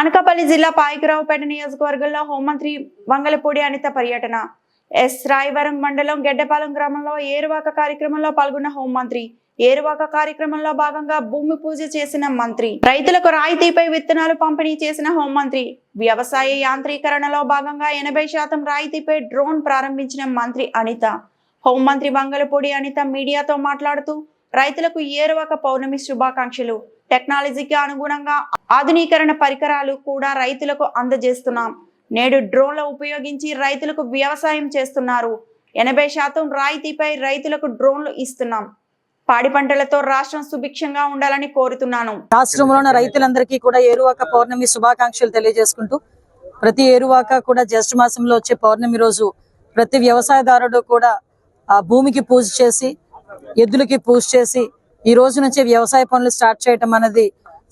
అనకాపల్లి జిల్లా పాయకరావుపేట నియోజకవర్గంలో హోంమంత్రి వంగలపూడి అనిత పర్యటన. ఎస్. రాయవరం మండలం గెడ్డపాలెం గ్రామంలో ఏరువాక కార్యక్రమంలో పాల్గొన్న హోంమంత్రి. ఏరువాక కార్యక్రమంలో భాగంగా భూమి పూజ చేసిన మంత్రి. రైతులకు రాయితీపై విత్తనాలు పంపిణీ చేసిన హోంమంత్రి. వ్యవసాయ యాంత్రీకరణలో భాగంగా ఎనభై శాతం రాయితీపై డ్రోన్ ప్రారంభించిన మంత్రి అనిత. హోంమంత్రి వంగలపూడి అనిత మీడియాతో మాట్లాడుతూ రైతులకు ఏరువాక పౌర్ణమి శుభాకాంక్షలు. టెక్నాలజీకి అనుగుణంగా ఆధునీకరణ పరికరాలు కూడా రైతులకు అందజేస్తున్నాం. నేడు డ్రోన్ల ఉపయోగించి రైతులకు వ్యవసాయం చేస్తున్నారు. ఎనభై శాతం రాయితీపై రైతులకు డ్రోన్లు ఇస్తున్నాం. పాడి పంటలతో రాష్ట్రం సుభిక్షంగా ఉండాలని కోరుతున్నాను. రాష్ట్రంలో ఉన్న రైతులందరికీ కూడా ఏరువాక పౌర్ణమి శుభాకాంక్షలు తెలియజేసుకుంటూ ప్రతి ఏరువాక కూడా జ్యేష్ఠ మాసంలో వచ్చే పౌర్ణమి రోజు ప్రతి వ్యవసాయదారుడు కూడా ఆ భూమికి పూజ చేసి ఎద్దులకి పూజ చేసి ఈ రోజు నుంచి వ్యవసాయ పనులు స్టార్ట్ చేయటం అనేది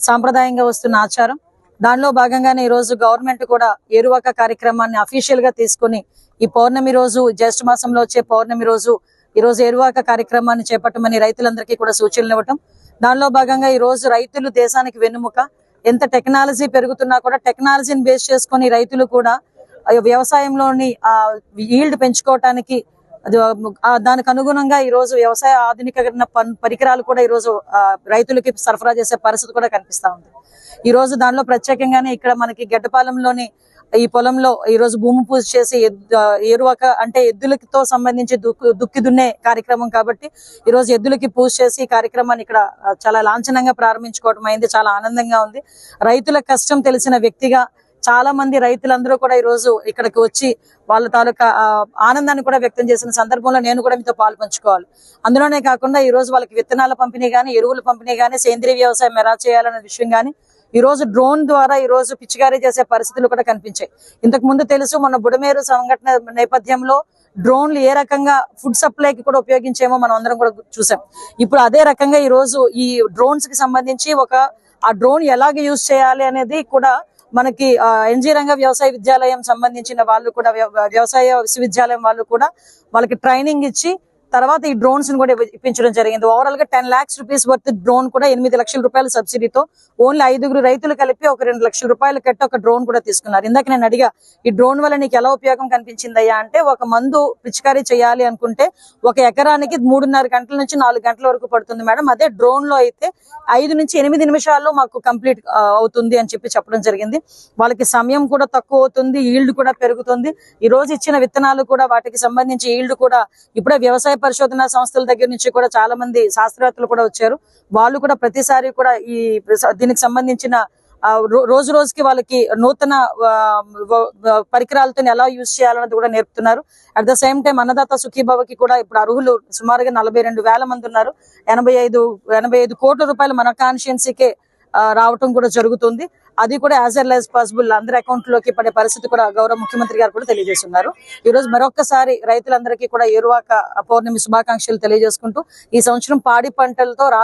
సాంప్రదాయంగా వస్తున్న ఆచారం. దానిలో భాగంగానే ఈ రోజు గవర్నమెంట్ కూడా ఏరువాక కార్యక్రమాన్ని అఫీషియల్గా తీసుకుని ఈ పౌర్ణమి రోజు జ్యేష్ఠ మాసంలో వచ్చే పౌర్ణమి రోజు ఈ రోజు ఏరువాక కార్యక్రమాన్ని చేపట్టమని రైతులందరికీ కూడా సూచనలు ఇవ్వటం. దానిలో భాగంగా ఈ రోజు రైతులు దేశానికి వెన్నుముక. ఎంత టెక్నాలజీ పెరుగుతున్నా కూడా టెక్నాలజీని బేస్ చేసుకొని రైతులు కూడా వ్యవసాయంలోని ఆ ఈల్డ్ పెంచుకోవటానికి అది దానికి అనుగుణంగా ఈ రోజు వ్యవసాయ ఆధునికరణ పరికరాలు కూడా ఈ రోజు రైతులకి సరఫరా చేసే పరిస్థితి కూడా కనిపిస్తా ఉంది. ఈ రోజు దానిలో ప్రత్యేకంగానే ఇక్కడ మనకి గడ్డపాలెంలోని ఈ పొలంలో ఈ రోజు భూమి పూజ చేసి ఎరువక అంటే ఎద్దులతో సంబంధించి దుక్కు దుక్కి దున్నే కార్యక్రమం కాబట్టి ఈ రోజు ఎద్దులకి పూజ చేసి ఈ కార్యక్రమాన్ని ఇక్కడ చాలా లాంఛనంగా ప్రారంభించుకోవడం అయింది చాలా ఆనందంగా ఉంది. రైతుల కష్టం తెలిసిన వ్యక్తిగా చాలా మంది రైతులందరూ కూడా ఈ రోజు ఇక్కడికి వచ్చి వాళ్ళ తాలూకా ఆనందాన్ని కూడా వ్యక్తం చేసిన సందర్భంలో నేను కూడా మీతో పాలు పంచుకోవాలి. అందులోనే కాకుండా ఈ రోజు వాళ్ళకి విత్తనాల పంపిణీ కానీ ఎరువుల పంపిణీ కానీ సేంద్రీయ వ్యవసాయం ఎలా చేయాలనే విషయం కానీ ఈ రోజు డ్రోన్ ద్వారా ఈ రోజు పిచికారీ చేసే పరిస్థితులు కూడా కనిపించాయి. ఇంతకు ముందు తెలుసు మన బుడమేరు సంఘటన నేపథ్యంలో డ్రోన్లు ఏ రకంగా ఫుడ్ సప్లైకి కూడా ఉపయోగించేమో మనం అందరం కూడా చూసాం. ఇప్పుడు అదే రకంగా ఈ రోజు ఈ డ్రోన్స్కి సంబంధించి ఒక ఆ డ్రోన్ ఎలాగ యూజ్ చేయాలి అనేది కూడా మనకి ఎన్జీ రంగ వ్యవసాయ విద్యాలయం సంబంధించిన వాళ్ళు కూడా వ్యవసాయ విశ్వవిద్యాలయం వాళ్ళు కూడా వాళ్ళకి ట్రైనింగ్ ఇచ్చి తర్వాత ఈ డ్రోన్స్ని కూడా ఇప్పించడం జరిగింది. ఓవరాల్గా ten lakhs rupees worth drone కూడా ఎనిమిది లక్షల రూపాయల సబ్సిడీతో ఓన్లీ ఐదుగురు రైతులు కలిపి ఒక రెండు లక్షల రూపాయలు కట్టి ఒక డ్రోన్ కూడా తీసుకున్నారు. ఇందాక నేను అడిగా ఈ డ్రోన్ వల్ల నీకు ఎలా ఉపయోగం కనిపించిందయ్యా అంటే ఒక మందు పిచికారీ చేయాలి అనుకుంటే ఒక ఎకరానికి మూడున్నర గంటల నుంచి నాలుగు గంటల వరకు పడుతుంది మేడం. అదే డ్రోన్లో అయితే ఐదు నుంచి ఎనిమిది నిమిషాల్లో మాకు కంప్లీట్ అవుతుంది అని చెప్పి చెప్పడం జరిగింది. వాళ్ళకి సమయం కూడా తక్కువ అవుతుంది ఈల్డ్ కూడా పెరుగుతుంది. ఈ రోజు ఇచ్చిన విత్తనాలు కూడా వాటికి సంబంధించి ఈల్డ్ కూడా ఇప్పుడే వ్యవసాయ పరిశోధన సంస్థల దగ్గర నుంచి కూడా చాలా మంది శాస్త్రవేత్తలు కూడా వచ్చారు. వాళ్ళు కూడా ప్రతిసారి కూడా ఈ దీనికి సంబంధించిన రోజు రోజుకి వాళ్ళకి నూతన పరికరాలతో ఎలా యూజ్ చేయాలన్నది కూడా నేర్పుతున్నారు. అట్ ద సేమ్ టైం అన్నదాత సుఖీభావకి కూడా ఇప్పుడు అర్హులు సుమారుగా నలభై రెండు వేల మంది ఉన్నారు. ఎనభై ఐదు ఎనభై ఐదు కోట్ల రూపాయలు మన కాన్షియన్సీకే రావటం కూడా జరుగుతుంది. అది కూడా యాజ్ ఎల్ యాజ్ పాసిబుల్. అందరి అకౌంట్లోకి పడే పరిస్థితి కూడా గౌరవ ముఖ్యమంత్రి గారు కూడా తెలియజేస్తున్నారు. ఈ రోజు మరొకసారి రైతులందరికీ కూడా ఎరువాక పౌర్ణమి శుభాకాంక్షలు తెలియజేసుకుంటూ ఈ సంవత్సరం పాడి పంటలతో రా-